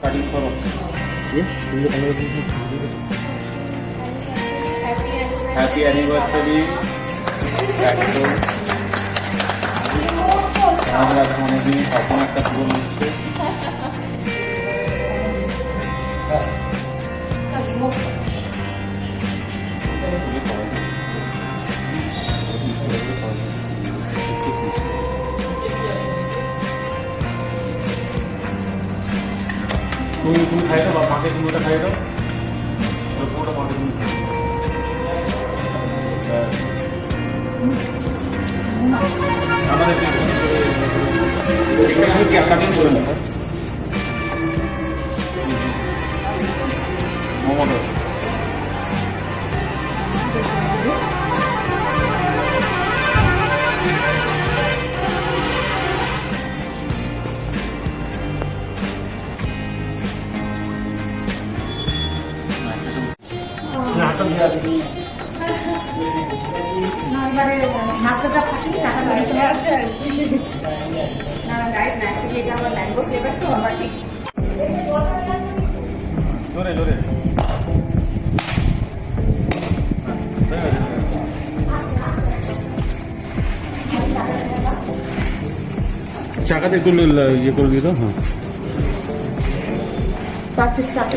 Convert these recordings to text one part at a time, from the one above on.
Cutting করো happy anniversary একদম আমাদের অনেকদিন স্বপ্ন একটা পূরণ হচ্ছে তুমি তুমি খাই দাও বা মাকে তুমি ওটা খাই দাও পুরোটা মাকে তুমি খাই। আমাদের এখানে কি কাটিং করে নেব মোমোটো চাকাতে একটু ইয়ে করে দিত হ্যাঁ। চারটে চারটে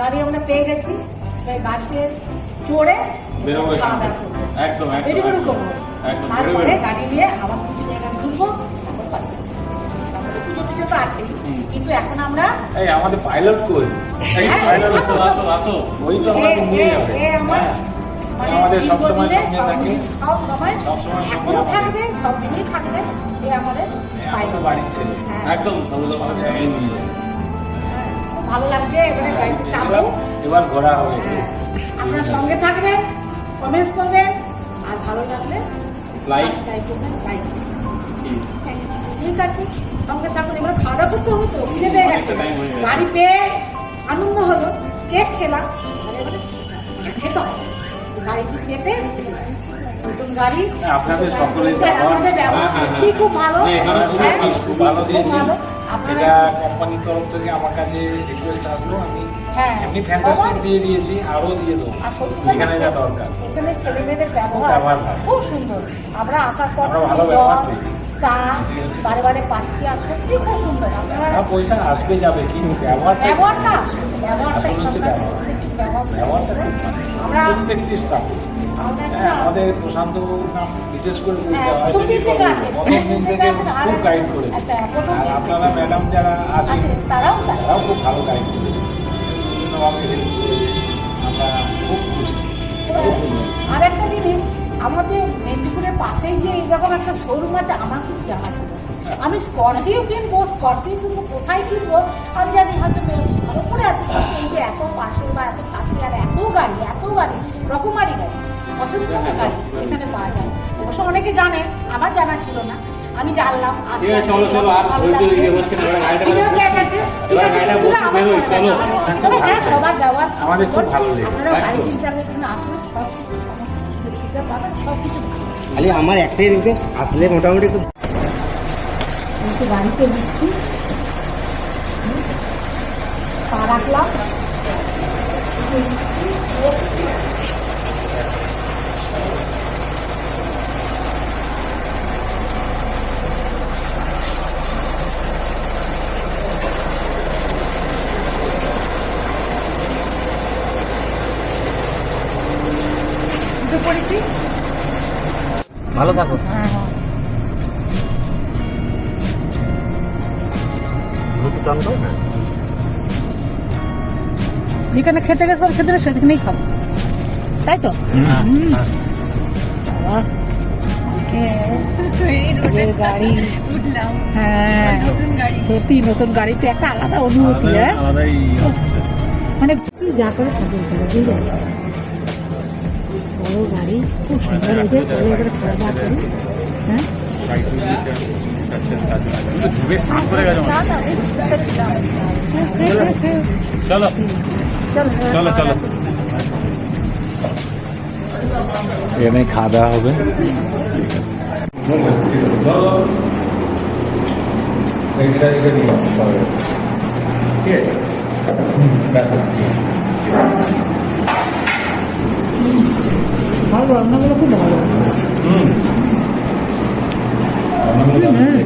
গাড়ি আমরা পেয়ে গেছি। এবার গাছকে চড়ে খাওয়া দাওয়া করব। একদম একদম বেরিয়ে করব তারপরে গাড়ি নিয়ে আবার কিছু জায়গায় ঘুরবো তারপর বাড়ি। তারপরে পুজো টুজো তো আছেই কিন্তু এখন আমরা এই আমাদের পাইলট কই? এই পাইলট আসো আসো। আসো ওই তো আমাদের নিয়ে যাবে। এ আমার আমাদের দিন সবসময় সঙ্গে থাকে। সব সময় সবসময় সঙ্গে এখনও থাকবে সব দিনই থাকবে এ আমাদের আমাদের পাইলট। বাড়ির ছেলে। একদম সবুজ আমাদের জায়গায় নিয়ে যাবে। ভালো লাগছে এবারে গাড়িতে চাপবো এবার- ঘোরা হবে। হ্যাঁ, আপনারা সঙ্গে থাকবেন কমেন্টস করবেন আর ভালো লাগলে করবেন লাইক ঠিক। ঠিক আছে সঙ্গে থাকুন। এবার খাওয়া দাওয়া করতে হবে তো খিদে পেয়ে গেছে। হয়ে গেছে। গাড়ি পেয়ে আনন্দ হলো কেক খেলাম খেতে হবে। গাড়িতে চেপে নতুন গাড়ি হ্যাঁ, আপনাদের সকলের হ্যাঁ, ব্যবহার- হ্যাঁ, হ্যাঁ, খুব ভালো। হ্যাঁ, খুব হ্যাঁ, ভালো, খুব এটা কোম্পানির তরফ থেকে আমার কাছে রিকোয়েস্ট আসলো আমি হ্যাঁ। এমনি ফ্যান্টাস্টিক দিয়ে দিয়েছি আরও দিয়ে দেবো। এখানে যা দরকার। এখানে ছেলে মেয়েদের ব্যবহার খুব সুন্দর। আমরা আসার পর ভালো ব্যবহার পেয়েছি। চা বারে বারে পাচ্ছি আর খুব সুন্দর। আপনারা পয়সা আসবে যাবে কিন্তু ব্যবহারটা ব্যবহারটা আসুন, ব্যবহারটাই আমরা ব্যবহার। ঠিক ব্যবহারটা আমরা- প্রত্যেকটি আমাদের প্রশান্ত বিশেষ করে বলতে হ্যাঁ, প্রথম দিন থেকে খুব গাইড করেছে। আর আপনারা ম্যাডাম যারা আছেন তারাও খুব ভালো গাইড করেছে। আমাকে হেল্প করেছে। আমরা খুব খুশি। আর একটা জিনিস আমাদের মেদিনীপুরের পাশেই যে এইরকম একটা শোরুম আছে আমার কিন্তু জানা ছিল আমি স্করপিও কিনবো স্করপিও কিনবো কোথায় কিনবো? আমি অনেকে জানে? আমার জানা ছিল না। আমি জানলাম চলো, চলো, আর হচ্ছে চলো। তবে হ্যাঁ সবার ব্যবহার আমাদের খুব ভালো আমার একটাই রিকোয়েস্ট আসলে মোটামুটি গাড়িতে উঠছি পা রাখলাম। পড়েছি ভালো থাকো। হ্যাঁ হ্যাঁ। যেখানে খেতে গেছে সেদিনে সেদিনেই খাব। তাই তো? হ্যাঁ। নতুন গাড়ি। সত্যি নতুন গাড়িতে একটা আলাদা অনুভূতি হ্যাঁ? মানে যা করে থাকে করে বুঝলে বড় গাড়ি খুব সুন্দর হয়েছে চলে এবারে খাওয়া দাওয়া করি হ্যাঁ কিন্তু ঢুকে স্নান করে গেছে মনে হয়। চলো চলো চলো এখানে খাওয়া দাওয়া হবে ভালো রান্নাগুলো খুব ভালো।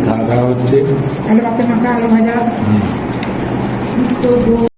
খাওয়া দাওয়া হচ্ছে। আলু বাচ্চা মাখা আলু ভাজা। তো